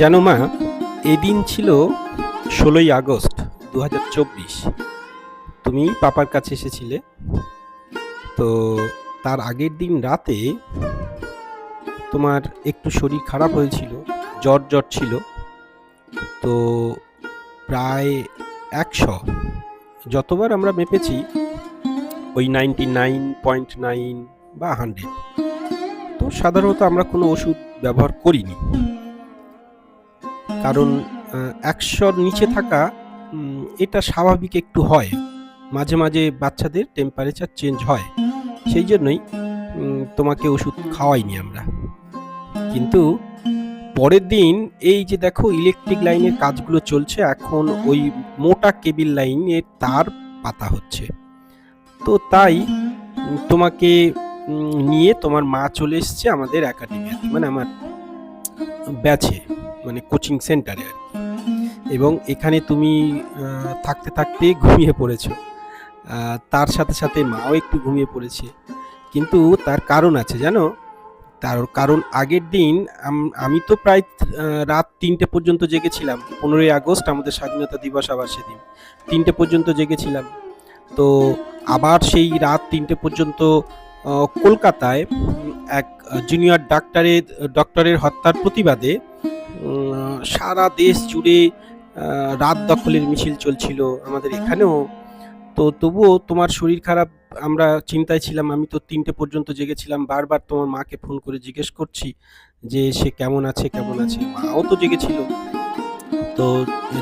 জানো মা, এদিন ছিল ষোলোই আগস্ট দু হাজার চব্বিশ। তুমি পাপার কাছে এসেছিলে। তো তার আগের দিন রাতে তোমার একটু শরীর খারাপ হয়েছিল, জ্বর জ্বর ছিল। তো প্রায় একশো, যতবার আমরা মেপেছি, ওই নাইনটি নাইন পয়েন্ট নাইন বা হান্ড্রেড। তো সাধারণত আমরা কোনো ওষুধ ব্যবহার করিনি। কারণ একশোর নিচে থাকা এটা স্বাভাবিক একটু হয়। মাঝে মাঝে বাচ্চাদের টেম্পারেচার চেঞ্জ হয়। সেই জন্যই তোমাকে ওষুধ খাওয়াইনি আমরা। কিন্তু পরের দিন এই যে দেখো ইলেকট্রিক লাইনের কাজগুলো চলছে, এখন ওই মোটা কেবিল লাইনের তার পাতা হচ্ছে। তো তাই, তোমাকে নিয়ে তোমার মা চলে এসছে আমাদের একাডেমিতে মানে আমার ব্যাচে মানে কোচিং সেন্টারে আর কি। এবং এখানে তুমি থাকতে থাকতে ঘুমিয়ে পড়েছো। তার সাথে সাথে মাও একটু ঘুমিয়ে পড়েছে। কিন্তু তার কারণ আছে, জানো? তার কারণ আগের দিন আমি তো প্রায় রাত তিনটে পর্যন্ত জেগেছিলাম। পনেরোই আগস্ট আমাদের স্বাধীনতা দিবস আবার সেদিন। তিনটে পর্যন্ত জেগেছিলাম। তো আবার সেই রাত তিনটে পর্যন্ত কলকাতায় এক জুনিয়র ডাক্তারের ডক্টরের হত্যার প্রতিবাদে সারা দেশ জুড়ে রাত দখলের মিছিল চলছিল আমাদের এখানেও। তো তবুও তোমার শরীর খারাপ আমরা চিন্তায় ছিলাম আমি তো তিনটে পর্যন্ত জেগেছিলাম বারবার তোমার মাকে ফোন করে জিজ্ঞেস করছি যে সে কেমন আছে কেমন আছে? মাও তো জেগেছিল। তো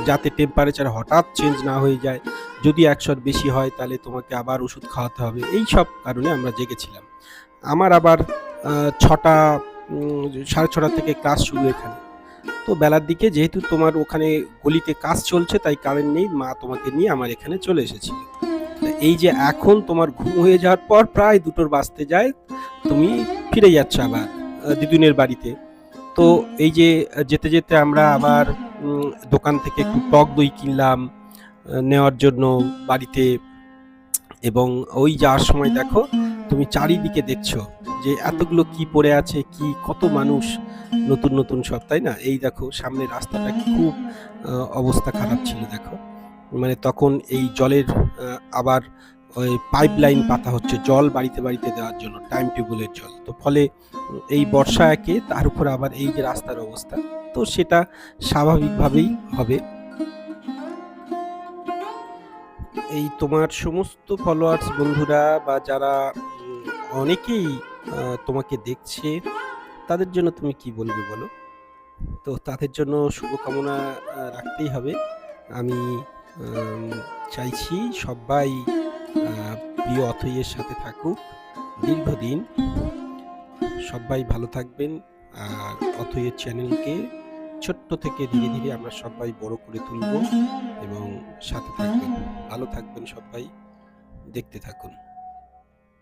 যাতে টেম্পারেচার হঠাৎ চেঞ্জ না হয়ে যায় যদি একশোর বেশি হয় তাহলে তোমাকে আবার ওষুধ খাওয়াতে হবে। এই সব কারণে আমরা জেগেছিলাম। আমার আবার ছটা সাড়ে ছটা থেকে ক্লাস শুরু এখানে। তো বেলার দিকে যেহেতু তোমার ওখানে গলিতে কাজ চলছে, তাই কারেন্ট নেই, মা তোমাকে নিয়ে আমার এখানে চলে এসেছিল। এই যে এখন তোমার ঘুম হয়ে যাওয়ার পর প্রায় দুটোর বাজতে যায়, তুমি ফিরে যাচ্ছ আবার দিদুনের বাড়িতে। তো এই যে যেতে যেতে আমরা আবার দোকান থেকে একটু টক দই কিনলাম নেওয়ার জন্য বাড়িতে। এবং ওই যাওয়ার সময় দেখো, তুমি চারিদিকে দেখছ যে এতগুলো কি পড়ে আছে, কি কত মানুষ। নতুন নতুন সব তাই না? এই দেখো সামনে রাস্তাটা খুব অবস্থা খারাপ ছিল, দেখো। মানে তখন এই জলের আবার ওই পাইপ লাইন পাতা হচ্ছে, জল বাড়িতে বাড়িতে দেওয়ার জন্য টাইম টেবিলের জল। তো ফলে এই বর্ষা একে, তার উপর আবার এই যে রাস্তার অবস্থা, তো সেটা স্বাভাবিকভাবেই হবে। এই তোমার সমস্ত ফলোয়ার্স বন্ধুরা, বা যারা অনেকেই তোমাকে দেখছে তাদের জন্য তুমি কি বলবে বলো? তো তাদের জন্য শুভকামনা রাখতেই হবে। আমি চাইছি সবাই প্রিয় অথইয়ের সাথে থাকুক দীর্ঘদিন। সবাই ভালো থাকবেন আর অথইয়ের চ্যানেলকে ছোট্ট থেকে ধীরে ধীরে আমরা সবাই বড় করে তুলব এবং সাথে থাকবেন। ভালো থাকবেন সবাই। দেখতে থাকুন।